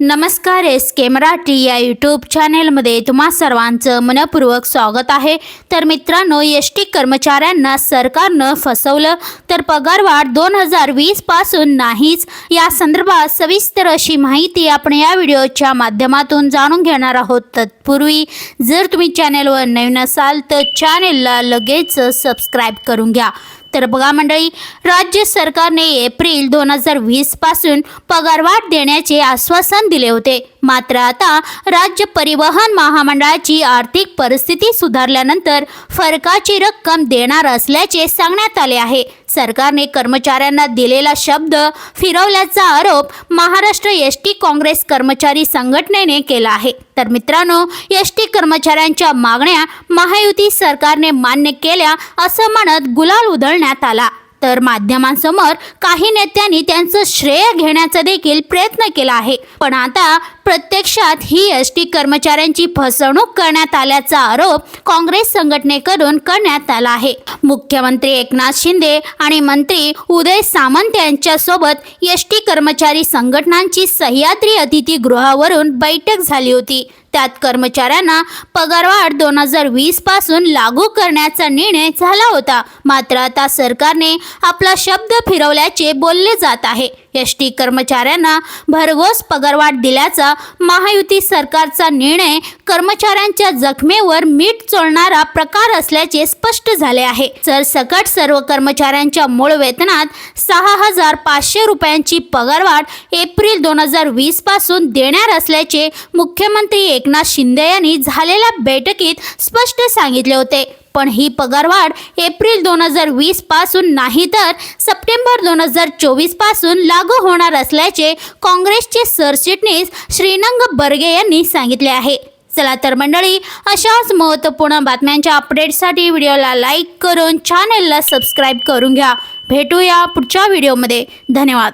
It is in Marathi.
नमस्कार एस के मराठी या यूट्यूब चॅनेलमध्ये तुम्हा सर्वांचं मनपूर्वक स्वागत आहे. तर मित्रांनो एस टी कर्मचाऱ्यांना सरकारनं फसवलं तर पगारवाढ दोन हजार वीसपासून नाहीच. या संदर्भात सविस्तर अशी माहिती आपण या व्हिडिओच्या माध्यमातून जाणून घेणार आहोत. तत्पूर्वी जर तुम्ही चॅनेलवर नवीन असाल तर चॅनेलला लगेच सबस्क्राईब करून घ्या. तर बघा मंडळी राज्य सरकारने एप्रिल दोन हजार वीसपासून पगारवाढ देण्याचे आश्वासन दिले होते. मात्र आता राज्य परिवहन महामंडळाची आर्थिक परिस्थिती सुधारल्यानंतर फरकाची रक्कम देणार असल्याचे सांगण्यात आले आहे. सरकारने कर्मचाऱ्यांना दिलेला शब्द फिरवल्याचा आरोप महाराष्ट्र एस टी काँग्रेस कर्मचारी संघटनेने केला आहे. तर मित्रांनो एस टी कर्मचाऱ्यांच्या मागण्या महायुती सरकारने मान्य केल्या असं म्हणत गुलाल उधळण्यात आला. तर माध्यमांसमोर काही नेत्यांनी त्यांचं श्रेय घेण्याचा देखील प्रयत्न केला आहे. पण आता प्रत्यक्षात ही एस टी कर्मचाऱ्यांची फसवणूक करण्यात आल्याचा आरोप काँग्रेस संघटनेकडून करण्यात आला आहे. मुख्यमंत्री एकनाथ शिंदे आणि मंत्री उदय सामंत यांच्यासोबत एस टी कर्मचारी संघटनांची सह्याद्री अतिथीगृहावरून बैठक झाली होती. त्यात कर्मचाऱ्यांना पगारवाढ दोन हजार वीसपासून लागू करण्याचा निर्णय झाला होता. मात्र आता सरकारने आपला शब्द फिरवल्याचे बोलले जात आहे. एस टी कर्मचाऱ्यांना भरघोस पगारवाढ दिल्याचा महायुती सरकारचा निर्णय कर्मचाऱ्यांच्या जखमेवर मीठ चोळणारा प्रकार असल्याचे स्पष्ट झाले आहे. तर सकट सर्व कर्मचाऱ्यांच्या मूळ वेतनात सहा हजार पाचशे रुपयांची पगारवाढ एप्रिल दोन हजार वीसपासून देणार असल्याचे मुख्यमंत्री एकनाथ शिंदे यांनी झालेल्या बैठकीत स्पष्ट सांगितले होते. पण ही पगारवाढ एप्रिल दोन हजार वीसपासून नाही तर सप्टेंबर दोन हजार चोवीसपासून लागू होणार असल्याचे काँग्रेसचे सरचिटणीस श्रीनंग बर्गे यांनी सांगितले आहे. चला तर मंडळी अशाच महत्त्वपूर्ण बातम्यांच्या अपडेटसाठी व्हिडिओला लाईक करून चॅनेलला सबस्क्राईब करून घ्या. भेटूया पुढच्या व्हिडिओमध्ये धन्यवाद.